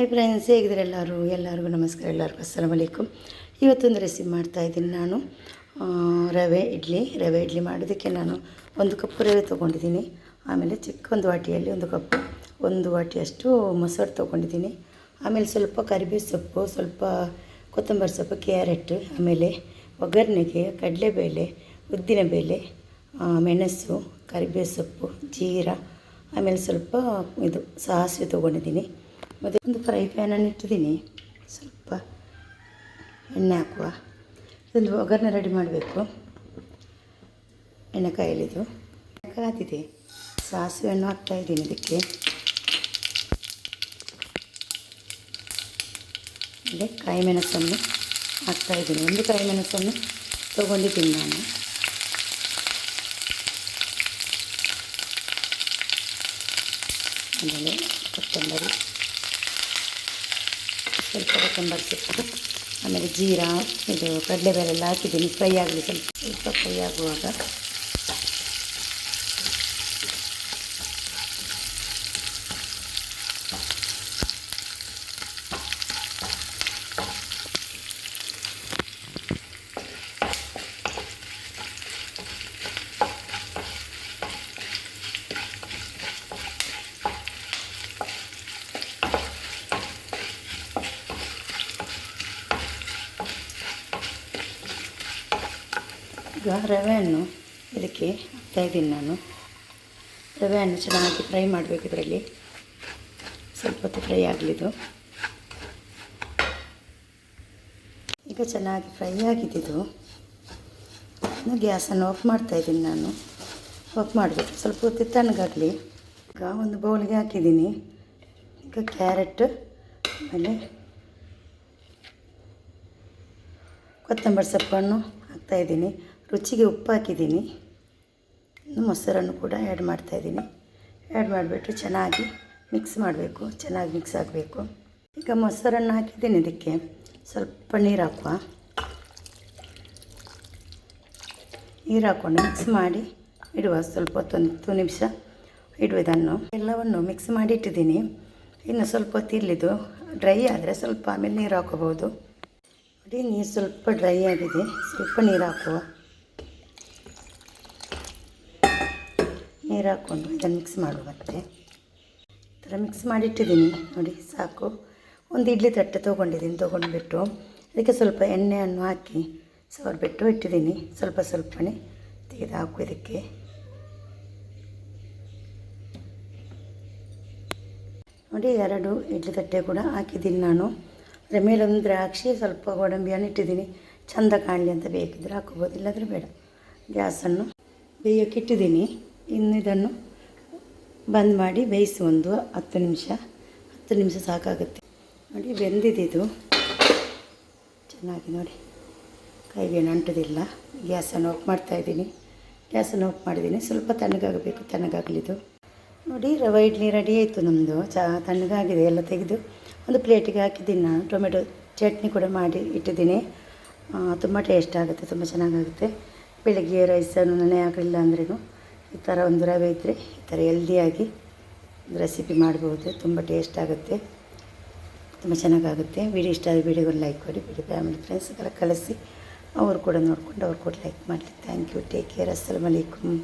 Hi friends ಹೇಗಿದ್ರೆ ಎಲ್ಲರೂ? ಎಲ್ಲರಿಗೂ ನಮಸ್ಕಾರ, ಎಲ್ಲರಿಗೂ ಅಸ್ಸಲಾಮ್ ಅಲೈಕುಮ್. ಇವತ್ತೊಂದು ರೆಸಿಪಿ ಮಾಡ್ತಾಯಿದ್ದೀನಿ ನಾನು. ರವೆ, ಇಡ್ಲಿ. ರವೆ, ಇಡ್ಲಿ ಮಾಡೋದಕ್ಕೆ ನಾನು ಒಂದು ಕಪ್ ರವೆ ತೊಗೊಂಡಿದ್ದೀನಿ. ಆಮೇಲೆ ಚಿಕ್ಕ ಒಂದು ವಾಟಿಯಲ್ಲಿ ಒಂದು ಕಪ್ ಒಂದು ವಾಟಿಯಷ್ಟು ಮೊಸರು ತೊಗೊಂಡಿದ್ದೀನಿ. ಆಮೇಲೆ ಸ್ವಲ್ಪ ಕರಿಬೇವು ಸೊಪ್ಪು, ಸ್ವಲ್ಪ ಕೊತ್ತಂಬರಿ ಸೊಪ್ಪು ಕ್ಯಾರೆಟ್ ಆಮೇಲೆ ಒಗ್ಗರಣೆಗೆ ಕಡಲೆಬೇಳೆ ಉದ್ದಿನಬೇಳೆ ಮೆಣಸು, ಕರಿಬೇವು ಸೊಪ್ಪು, ಜೀರ, ಆಮೇಲೆ ಸ್ವಲ್ಪ ಇದು ಸಾಸಿವೆ ತೊಗೊಂಡಿದ್ದೀನಿ. ಮತ್ತು ಒಂದು ಫ್ರೈ ಪ್ಯಾನನ್ನು ಇಟ್ಟಿದ್ದೀನಿ. ಸ್ವಲ್ಪ ಎಣ್ಣೆ ಹಾಕುವ. ಇದೊಂದು ಒಗ್ಗರಣೆ ರೆಡಿ ಮಾಡಬೇಕು. ಎಣ್ಣೆ ಕಾಯಲಿದು ಕಾದಿದೆ ಹಾಕ್ತಾ ಹಾಕ್ತಾಯಿದ್ದೀನಿ ಇದಕ್ಕೆ. ಹಾಗೆ ಕಾಯಿ ಮೆಣಸನ್ನು ಹಾಕ್ತಾಯಿದ್ದೀನಿ ಒಂದು ಕಾಯಿ ಮೆಣಸನ್ನು ತೊಗೊಂಡಿದ್ದೀನಿ ನಾನು. ಆಮೇಲೆ ಕೊತ್ತಂಬರಿ. ಸ್ವಲ್ಪ ಕೊತ್ತಂಬರಿ ಸೊಪ್ಪು, ಆಮೇಲೆ ಜೀರಾ, ಇದು ಕಡಲೆಬೇಳೆ ಎಲ್ಲ ಹಾಕಿದ್ದೀನಿ, ಫ್ರೈ ಆಗಲಿ ಸ್ವಲ್ಪ. ಸ್ವಲ್ಪ ಫ್ರೈ ಆಗುವಾಗ ಈಗ ರವೆಯನ್ನು ಇದಕ್ಕೆ ಹಾಕ್ತಾಯಿದ್ದೀನಿ ನಾನು. ರವೆಯನ್ನು ಚೆನ್ನಾಗಿ ಫ್ರೈ ಮಾಡಬೇಕು ಇದರಲ್ಲಿ. ಸ್ವಲ್ಪ ಹೊತ್ತು ಫ್ರೈ ಆಗಲಿದ್ದು ಈಗ ಚೆನ್ನಾಗಿ ಫ್ರೈ ಆಗಿದ್ದಿದ್ದು ಗ್ಯಾಸನ್ನು ಆಫ್ ಮಾಡ್ತಾ ಇದ್ದೀನಿ ನಾನು. ಆಫ್ ಮಾಡಬೇಕು. ಸ್ವಲ್ಪ ಹೊತ್ತು ತಣ್ಣಗಾಗಲಿ. ಈಗ ಒಂದು ಬೌಲ್ಗೆ ಹಾಕಿದ್ದೀನಿ. ಈಗ ಕ್ಯಾರೆಟ್, ಆಮೇಲೆ ಕೊತ್ತಂಬರಿ ಸೊಪ್ಪನ್ನು ಹಾಕ್ತಾಯಿದ್ದೀನಿ ರುಚಿಗೆ ಉಪ್ಪು ಹಾಕಿದ್ದೀನಿ. ಮೊಸರನ್ನು ಕೂಡ ಆ್ಯಡ್ ಮಾಡ್ತಾಯಿದ್ದೀನಿ ಆ್ಯಡ್ ಮಾಡಿಬಿಟ್ಟು ಚೆನ್ನಾಗಿ ಮಿಕ್ಸ್ ಮಾಡಬೇಕು. ಚೆನ್ನಾಗಿ ಮಿಕ್ಸ್ ಆಗಬೇಕು. ಈಗ ಮೊಸರನ್ನು ಹಾಕಿದ್ದೀನಿ ಇದಕ್ಕೆ. ಸ್ವಲ್ಪ ನೀರು ಹಾಕುವ. ನೀರು ಹಾಕ್ಕೊಂಡು ಮಿಕ್ಸ್ ಮಾಡಿ ಇಡುವ. ಸ್ವಲ್ಪ ಹೊತ್ತೊಂದು ಹತ್ತು ನಿಮಿಷ ಇಡುವುದನ್ನು ಎಲ್ಲವನ್ನು ಮಿಕ್ಸ್ ಮಾಡಿ ಇಟ್ಟಿದ್ದೀನಿ. ಇನ್ನು ಸ್ವಲ್ಪ ಹೊತ್ತು ಇಲ್ಲಿದು ಡ್ರೈ ಆದರೆ ಸ್ವಲ್ಪ ಆಮೇಲೆ ನೀರು ಹಾಕೋಬೋದು ನೋಡಿ, ನೀರು ಸ್ವಲ್ಪ ಡ್ರೈ ಆಗಿದೆ. ಸ್ವಲ್ಪ ನೀರು ಹಾಕುವ. ನೀರು ಹಾಕ್ಕೊಂಡು ಇದನ್ನು ಮಿಕ್ಸ್ ಮಾಡುವ ಮತ್ತೆ ಥರ ಮಿಕ್ಸ್ ಮಾಡಿಟ್ಟಿದ್ದೀನಿ. ನೋಡಿ, ಸಾಕು. ಒಂದು ಇಡ್ಲಿ ತಟ್ಟೆ ತೊಗೊಂಡಿದ್ದೀನಿ, ತೊಗೊಂಡ್ಬಿಟ್ಟು. ಅದಕ್ಕೆ ಸ್ವಲ್ಪ ಎಣ್ಣೆಯನ್ನು ಹಾಕಿ ಸವರ್ಬಿಟ್ಟು ಇಟ್ಟಿದ್ದೀನಿ. ಸ್ವಲ್ಪ ಸ್ವಲ್ಪನೇ ತೆಗೆದು ಹಾಕು ಇದಕ್ಕೆ. ನೋಡಿ, ಎರಡು ಇಡ್ಲಿ ತಟ್ಟೆ ಕೂಡ ಹಾಕಿದ್ದೀನಿ ನಾನು. ಅದರ ಮೇಲೊಂದು ದ್ರಾಕ್ಷಿ, ಸ್ವಲ್ಪ ಗೋಡಂಬಿಯನ್ನು ಇಟ್ಟಿದ್ದೀನಿ. ಚಂದ ಕಾಣಲಿ ಅಂತ ಬೇಕಿದ್ರೆ ಹಾಕೋಬೋದು ಇಲ್ಲಾಂದರೆ ಬೇಡ. ಗ್ಯಾಸನ್ನು ಬೇಯೋಕೆ ಇಟ್ಟಿದ್ದೀನಿ. ಇನ್ನು ಇದನ್ನು ಬಂದ್ ಮಾಡಿ ಬೇಯಿಸಿ ಒಂದು ಹತ್ತು ನಿಮಿಷ. ಹತ್ತು ನಿಮಿಷ ಸಾಕಾಗುತ್ತೆ. ನೋಡಿ ಬೆಂದಿದೆ ಇದು ಚೆನ್ನಾಗಿ ನೋಡಿ. ಕೈಗೆ ನಂಟುದಿಲ್ಲ. ಗ್ಯಾಸನ್ನು ಆಫ್ ಮಾಡ್ತಾಯಿದ್ದೀನಿ ಗ್ಯಾಸನ್ನು ಆಫ್ ಮಾಡಿದ್ದೀನಿ. ಸ್ವಲ್ಪ ತಣ್ಣಗಾಗಬೇಕು ತಣ್ಣಗಾಗಲಿದ್ದು ನೋಡಿ ರವೆ ಇಡ್ಲಿ ರೆಡಿ ಆಯಿತು ನಮ್ಮದು ಚಾ, ತಣ್ಣಗಾಗಿದೆ, ಎಲ್ಲ ತೆಗೆದು ಒಂದು ಪ್ಲೇಟಿಗೆ ಹಾಕಿದ್ದೀನಿ ನಾನು. ಟೊಮೆಟೊ ಚಟ್ನಿ ಕೂಡ ಮಾಡಿ ಇಟ್ಟಿದ್ದೀನಿ. ತುಂಬ ಟೇಸ್ಟ್ ಆಗುತ್ತೆ, ತುಂಬ ಚೆನ್ನಾಗಾಗುತ್ತೆ. ಬೆಳಗ್ಗೆ ರೈಸನ್ನು ನೆನೆ ಹಾಕಲಿಲ್ಲ ಅಂದ್ರೂ ಈ ಥರ ಒಂದು ರವೆ ಇದ್ದರೆ ಈ ಥರ ಹೆಲ್ದಿಯಾಗಿ ರೆಸಿಪಿ ಮಾಡ್ಬೋದು. ತುಂಬ ಟೇಸ್ಟ್ ಆಗುತ್ತೆ. ತುಂಬ ಚೆನ್ನಾಗಾಗುತ್ತೆ. ವಿಡಿಯೋ ಇಷ್ಟ ಆದರೆ ವಿಡಿಯೋಗೆ ಲೈಕ್ ಮಾಡಿ. ವಿಡಿಯೋ ಫ್ಯಾಮಿಲಿ ಫ್ರೆಂಡ್ಸ್ಗೆಲ್ಲ ಕಳಿಸಿ. ಅವರು ಕೂಡ ನೋಡಿಕೊಂಡು ಅವ್ರು ಕೂಡ ಲೈಕ್ ಮಾಡಲಿ. ಥ್ಯಾಂಕ್ ಯು ಟೇಕ್ ಕೇರ್ ಅಸ್ಸಲಾಮ್ ಅಲೈಕುಮ್